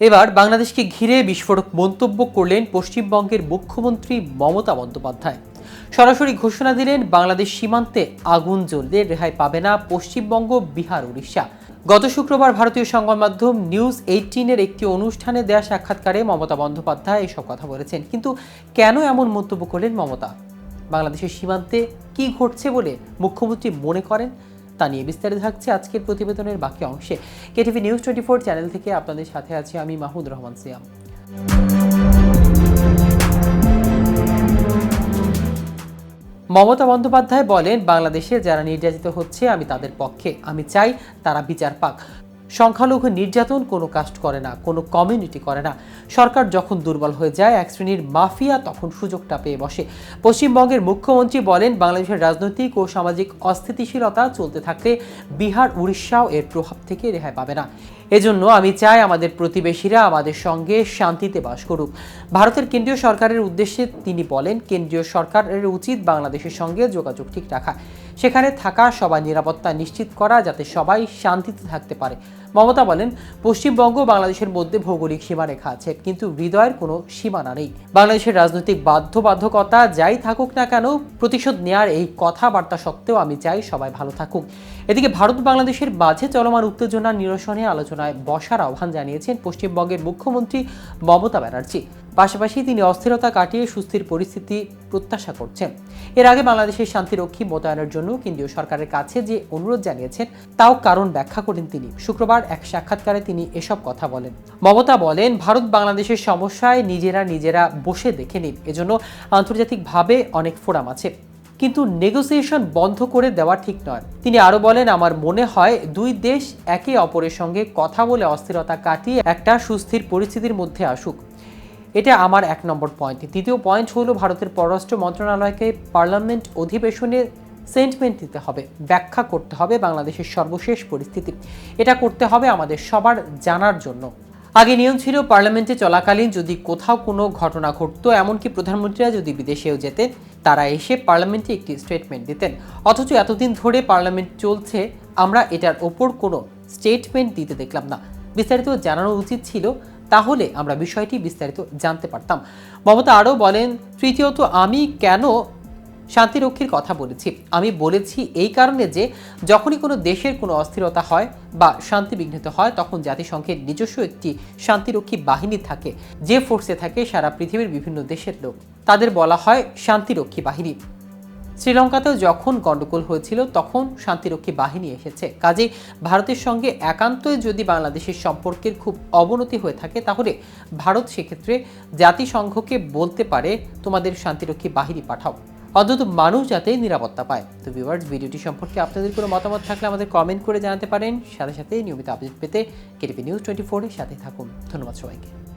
এবার বাংলাদেশকে ঘিরে বিস্ফোরক মন্তব্য করলেন পশ্চিমবঙ্গের মুখ্যমন্ত্রী মমতা বন্দ্যোপাধ্যায়। সরাসরি ঘোষণা দিলেন, বাংলাদেশ সীমান্তে আগুন জ্বললে রেহাই পাবে না পশ্চিমবঙ্গ, বিহার, উড়িষ্যা। গত শুক্রবার ভারতীয় সংবাদ মাধ্যম নিউজ এইটিনের একটি অনুষ্ঠানে দেয়া সাক্ষাৎকারে মমতা বন্দ্যোপাধ্যায় এসব কথা বলেছেন। কিন্তু কেন এমন মন্তব্য করলেন মমতা? বাংলাদেশের সীমান্তে কি ঘটছে বলে মুখ্যমন্ত্রী মনে করেন? তা নিয়ে বিস্তারিত থাকছে আজকের প্রতিবেদনের বাকি অংশে। KTV news twenty four channel থেকে আপনাদের সাথে আছি আমি মাহমুদ রহমান সিয়াম। মমতা বন্দ্যোপাধ্যায় বলেন, বাংলাদেশে যারা নির্যাতিত হচ্ছে, আমি তাদের পক্ষে। আমি চাই তারা বিচার পাক। সংখ্যালঘু নির্যাতন কোনো কাস্ট করে না, কোনো কমিউনিটি করে না। সরকার যখন দুর্বল হয়ে যায়, এক শ্রেণির মাফিয়া তখন সুযোগটা পেয়ে বসে। পশ্চিমবঙ্গের মুখ্যমন্ত্রী বলেন, বাংলাদেশের রাজনৈতিক ও সামাজিক অস্থিতিশীলতা চলতে থাকলে বিহার, উড়িষ্যাও এর প্রভাব থেকে রেহাই পাবে না। এজন্য আমি চাই আমাদের প্রতিবেশীরা আমাদের সঙ্গে শান্তিতে বাস করুক। ভারতের কেন্দ্রীয় সরকারের উদ্দেশ্যে তিনি বলেন, কেন্দ্রীয় সরকারের উচিত বাংলাদেশের সঙ্গে যোগাযোগ ঠিক রাখা। সেখানে থাকা সবার নিরাপত্তা নিশ্চিত করা যাতে সবাই শান্তিতে থাকতে পারে। মমতা বলেন, পশ্চিমবঙ্গ বাংলাদেশের মধ্যে ভৌগোলিক সীমারেখা আছে, কিন্তু হৃদয়ের কোনো সীমানা নেই। বাংলাদেশের রাজনৈতিক বাধ্যবাধকতা যাই থাকুক না কেন, প্রতিশোধ নেয়ার এই কথাবার্তা সত্ত্বেও আমি চাই সবাই ভালো থাকুক। এদিকে ভারত বাংলাদেশের মাঝে চলমান উত্তেজনা নিরসনে আলোচনায় বসার আহ্বান জানিয়েছেন পশ্চিমবঙ্গের মুখ্যমন্ত্রী মমতা ব্যানার্জি। পাশাপাশি তিনি অস্থিরতা কাটিয়ে সুস্থির পরিস্থিতি প্রত্যাশা করছেন। এর আগে বাংলাদেশের শান্তিরক্ষী মোতায়েনের জন্য কেন্দ্রীয় সরকারের কাছে যে অনুরোধ জানিয়েছেন, তাও কারণ ব্যাখ্যা করেন তিনি। শুক্রবার এক সাক্ষাৎকারে তিনি এসব কথা বলেন। মমতা বলেন, ভারত বাংলাদেশের সমস্যায় নিজেরা নিজেরা বসে দেখে নিন। এজন্য আন্তর্জাতিকভাবে অনেক ফোরাম আছে। কিন্তু নেগোসিয়েশন বন্ধ করে দেওয়া ঠিক নয়। তিনি আরও বলেন, আমার মনে হয় দুই দেশ একে অপরের সঙ্গে কথা বলে অস্থিরতা কাটিয়ে একটা সুস্থির পরিস্থিতির মধ্যে আসুক। এটা আমার এক নম্বর পয়েন্ট দ্বিতীয় পয়েন্ট হলো ভারতের পররাষ্ট্র মন্ত্রণালয়কে পার্লামেন্ট অধিবেশনে সেন্টমেন্ট দিতে হবে, ব্যাখ্যা করতে হবে বাংলাদেশের সর্বশেষ পরিস্থিতি। এটা করতে হবে আমাদের সবার জানার জন্য। আগে নিয়ম ছিল পার্লামেন্টে চলাকালীন যদি কোথাও কোনো ঘটনা ঘটতো, এমনকি প্রধানমন্ত্রীরা যদি বিদেশেও যেতেন, তারা এসে পার্লামেন্টে একটি স্টেটমেন্ট দিতেন। অথচ এতদিন ধরে পার্লামেন্ট চলছে, আমরা এটার ওপর কোনো স্টেটমেন্ট দিতে দেখলাম না। বিস্তারিত জানানো উচিত ছিল তাহলে আমরা বিষয়টি বিস্তারিত জানতে পারতাম। মমতা আরও বলেন, তৃতীয়ত আমি কেন শান্তিরক্ষীর কথা বলেছি? আমি বলেছি এই কারণে যে যখনই কোনো দেশের কোনো অস্থিরতা হয় বা শান্তি বিঘ্নিত হয়, তখন জাতিসংঘের নিজস্ব একটি শান্তিরক্ষী বাহিনী থাকে, যে ফোর্সে থাকে সারা পৃথিবীর বিভিন্ন দেশের লোক। তাদের বলা হয় শান্তিরক্ষী বাহিনী। শ্রীলঙ্কাতেও যখন গণ্ডগোল হয়েছিল, তখন শান্তিরক্ষী বাহিনী এসেছে। কাজে ভারতের সঙ্গে একান্তই যদি বাংলাদেশের সম্পর্কের খুব অবনতি হয়ে থাকে, তাহলে ভারত সেক্ষেত্রে জাতিসংঘকে বলতে পারে, তোমাদের শান্তিরক্ষী বাহিনী পাঠাও। অন্তত মানুষ যাতে নিরাপত্তা পায়। তো ভিউয়ার্স ভিডিওটি সম্পর্কে আপনাদের কোনো মতামত থাকলে আমাদের কমেন্ট করে জানাতে পারেন। সাথে সাথে নিয়মিত আপডেট পেতে কেটিপি নিউজ টোয়েন্টি ফোরের সাথে থাকুন। ধন্যবাদ সবাইকে।